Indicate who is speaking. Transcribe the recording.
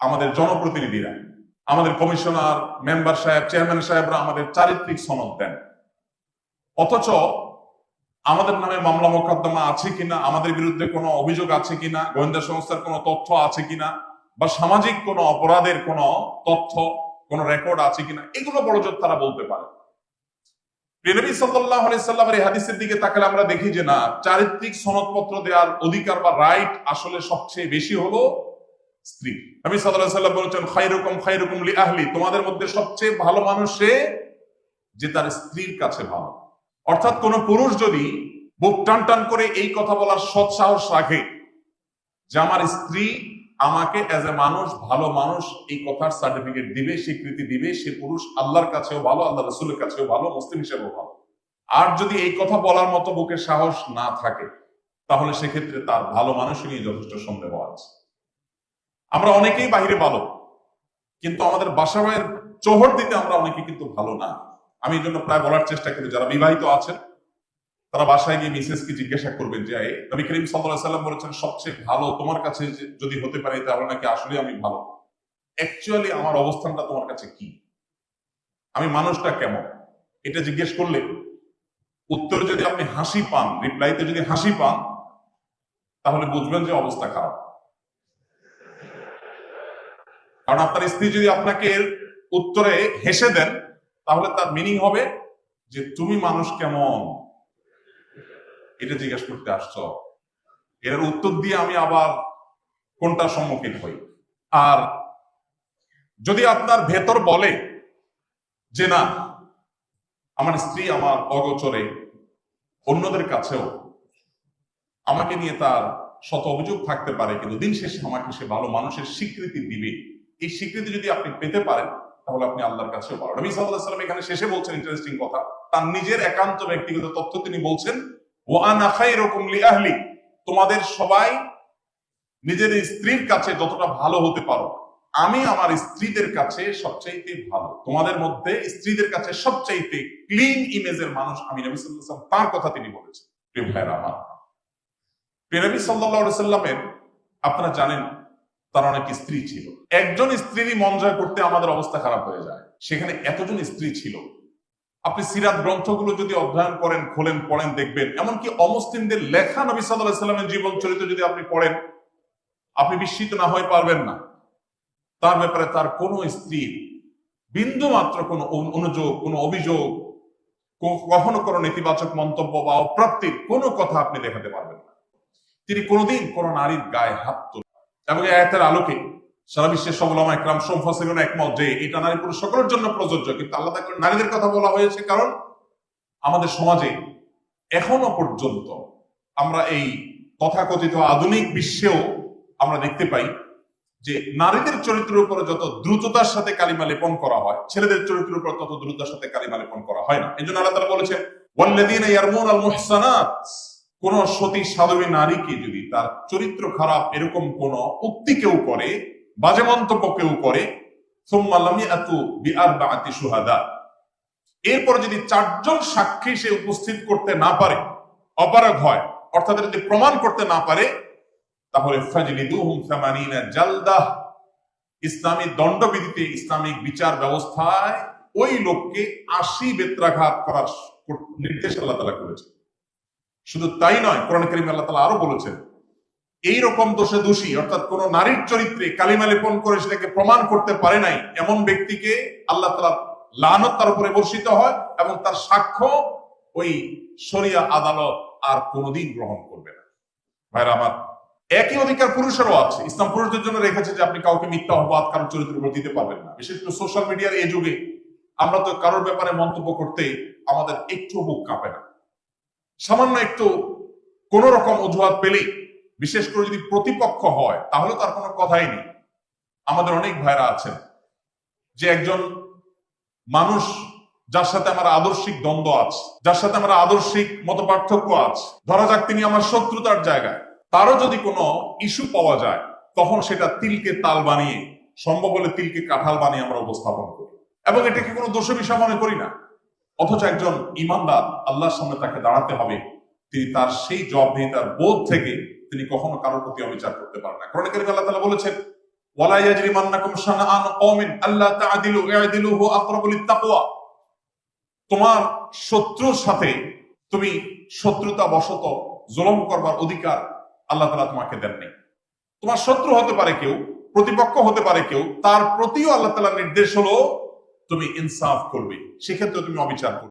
Speaker 1: আমাদের জনপ্রতিনিধিরা, আমাদের commissioner, member সাহেব, চেয়ারম্যান সাহেবরা আমাদের চারিত্রিক সনদ দেন। অথচ আমাদের নামে মামলা মোকদ্দমা আছে কিনা, আমাদের বিরুদ্ধে কোনো অভিযোগ আছে কিনা, গোয়েন্দা সংস্থার কোনো তথ্য আছে কিনা, বা সামাজিক কোনো অপরাধের কোনো তথ্য, কোনো রেকর্ড আছে কিনা, এগুলো বড় জোর তারা বলতে পারে। প্রিয়নবী সাল্লাল্লাহু সাল্লামের এই হাদিসের দিকে তাকালে আমরা দেখি যে না, চারিত্রিক সনদপত্র দেওয়ার অধিকার বা রাইট আসলে সবচেয়ে বেশি হলো স্ত্রী। আলাইহি সাল্লাম বলেছেন, খায়রুকুম খায়রুকুম লি আহলি তোমাদের মধ্যে সবচেয়ে ভালো মানুষ যে তার স্ত্রীর কাছে ভালো। অর্থাৎ কোন পুরুষ যদি বুক টান টান করে এই কথা বলার রাখে যে আমার স্ত্রী আমাকে এ মানুষ, ভালো মানুষ, এই কথার সার্টিফিকেট দিবে, স্বীকৃতি দিবে, সে পুরুষ আল্লাহর কাছেও ভালো আল্লাহ রসুলের কাছেও ভালো, মুসলিম হিসেবেও ভালো। আর যদি এই কথা বলার মতো বুকে সাহস না থাকে, তাহলে সেক্ষেত্রে তার ভালো মানুষ নিয়ে যথেষ্ট সন্দেহ আছে। আমরা অনেকেই বাহিরে ভালো, কিন্তু আমাদের বাসা ভাইয়ের চোহর দিতে আমরা অনেকে কিন্তু ভালো না। আমি এই জন্য প্রায় বলার চেষ্টা করি, যারা বিবাহিত আছেন, তারা বাসায় গিয়ে মিসেসকে জিজ্ঞাসা করবেন যে নবী করিম সাল্লাম বলেছেন, সবচেয়ে ভালো তোমার কাছে যদি হতে পারে তাহলে নাকি আসলে আমি ভালো? অ্যাকচুয়ালি আমার অবস্থানটা তোমার কাছে কি? আমি মানুষটা কেমন? এটা জিজ্ঞেস করলে উত্তরে যদি আপনি হাসি পান রিপ্লাইতে যদি হাসি পান, তাহলে বুঝবেন যে অবস্থা খারাপ। কারণ আপনার স্ত্রী যদি আপনাকে এর উত্তরে হেসে দেন, তাহলে তার মিনিং হবে যে তুমি মানুষ কেমন? এটা জিজ্ঞেস করতে আসছ। এর উত্তর দিয়ে আমি আবার কোনটা সম্মুখীন হই? আর যদি আপনার ভেতর বলে যে না, আমার স্ত্রী আমার অগোচরে অন্যদের কাছেও আমাকে নিয়ে তার শত অভিযোগ থাকতে পারে, কিন্তু দিন শেষে আমাকে সে ভালো মানুষের স্বীকৃতি দিবে। এই স্বীকৃতি যদি আপনি পেতে পারেন, তাহলে আপনি আল্লাহর কাছেও পারেন নবী সাল্লাম এখানে শেষে বলছেন ইন্টারেস্টিং কথা। তার নিজের একান্ত ব্যক্তিগত তথ্য তিনি বলছেন, ওয়া আনা খায়রুকুম লি আহলি তোমাদের সবাই নিজের স্ত্রীর কাছে যতটা ভালো হতে পারো, আমি আমার স্ত্রীদের কাছে সবচাইতে ভালো। তোমাদের মধ্যে স্ত্রীদের কাছে সবচাইতে ক্লিন ইমেজের মানুষ আমি নবী সাল্লাম তার কথা তিনি বলেছেন, প্রিয় ভাইরা আমার। প্রিয় নবী সাল্লাল্লাহু সাল্লামের আপনারা জানেন তার অনেক স্ত্রী ছিল। একজন স্ত্রীরই মন জয় করতে আমাদের অবস্থা খারাপ হয়ে যায়। সেখানে এতজন স্ত্রী ছিল। আপনি সিরাত গ্রন্থগুলো যদি অধ্যয়ন করেন, খোলেন, পড়েন, দেখবেন। এমনকি অমুসলিমদের লেখা নবী সাল্লাহ সাল্লামের জীবন চরিত্র যদি আপনি পড়েন, আপনি বিস্মিত না হয়ে পারবেন না। তার ব্যাপারে তার কোনো স্ত্রীর বিন্দু মাত্র কোনো অনু- অনুযোগ, কোনো অভিযোগ কখনো কোনো নেতিবাচক মন্তব্য বা অপ্রাপ্তির কোনো কথা আপনি দেখাতে পারবেন না। তিনি কোনোদিন কোনো নারীর গায়ে হাত এবং আয়াতের আলোকে সারা বিশ্বের সবলমা একরাম সোমফাসিরুন একমত যে এটা নারী পুরুষ সকলের জন্য প্রযোজ্য। কিন্তু আল্লাহ তাআলা নারীদের কথা বলা হয়েছে কারণ আমাদের সমাজে এখনও পর্যন্ত আমরা এই তথাকথিত আধুনিক বিশ্বেও আমরা দেখতে পাই যে নারীদের চরিত্রের উপরে যত দ্রুততার সাথে কালিমা লেপন করা হয়, ছেলেদের চরিত্রের উপর তত দ্রুততার সাথে কালিমা লেপন করা হয় না। এই জন্য আল্লাহ তাআলা বলেছেন কোন সতী সাধবী নারীকে যদি তার চরিত্র খারাপ এরকম কোন উক্তি কেউ করে, বাজে মন্তব্য কেউ করে এরপরে যদি চারজন সাক্ষী সে উপস্থিত করতে না পারে, অপারগ হয়, অর্থাৎ যদি প্রমাণ করতে না পারে, তাহলে জালদাহ ইসলামী দণ্ডবিধিতে ইসলামিক বিচার ব্যবস্থায় ওই লোককে আশি বেত্রাঘাত করার নির্দেশ আল্লাহ তালা করেছে শুধু তাই নয়, কোরআন করিম আল্লাহ তালা আরও বলেছেন এই রকম দোষে দোষী, অর্থাৎ কোন নারীর চরিত্রে কালিমা লেপন করে সেটাকে প্রমাণ করতে পারে নাই, এমন ব্যক্তিকে আল্লাহ তালা লানত তার উপরে বর্ষিত হয় এবং তার সাক্ষ্য ওই শরিয়া আদালত আর কোনোদিন গ্রহণ করবে না। ভাইরা আমার, একই অধিকার পুরুষেরও আছে। ইসলাম পুরুষদের জন্য রেখেছে যে আপনি কাউকে মিথ্যা অপবাদ কারোর চরিত্রের উপর দিতে পারবেন না। বিশেষ করে সোশ্যাল মিডিয়ার এই যুগে, আমরা তো কারোর ব্যাপারে মন্তব্য করতে আমাদের একটু বুক কাঁপে না। সামান্য একটু কোন রকম অজুহাত পেলেই, বিশেষ করে যদি প্রতিপক্ষ হয়, তাহলে তার কোনো কথাই নেই। আমাদের অনেক ভাইরা আছেন যে একজন মানুষ যার সাথে আমার আদর্শিক দ্বন্দ্ব আছে, যার সাথে আমার আদর্শিক মত পার্থক্য আছে। ধরা যাক তিনি আমার শত্রুতার জায়গায়। তারও যদি কোনো ইস্যু পাওয়া যায়, তখন সেটা তিলকে তাল বানিয়ে, সম্ভব হলে তিলকে কাঁঠাল বানিয়ে আমরা উপস্থাপন করি। এবং এটাকে কোনো দোষ বিষয় মনে করি না। অথচ একজন ইমানদার আল্লাহর সামনে তাকে দাঁড়াতে হবে। তিনি তার সেই জব নিয়ে তার বোধ থেকে তিনি কখনো কারোর প্রতি অবিচার করতে পারেন না। কারণ এখানে আল্লাহ বলেছেন, ওয়ালা ইয়াজরিমান্নাকুম শানাআন কওমিন আল্লা তা'দিলু ই'দিলু হুয়া আকরাবু লিত্তাকওয়া। তোমার শত্রুর সাথে তুমি শত্রুতা বশত জুলুম করবার অধিকার আল্লাহ তাআলা তোমাকে দেননি। তোমার শত্রু হতে পারে কেউ, প্রতিপক্ষ হতে পারে কেউ, তার প্রতিও আল্লাহ তাআলার নির্দেশ হলো তুমি ইনসাফ করবে সেক্ষেত্রে তুমি অবিচার করবে।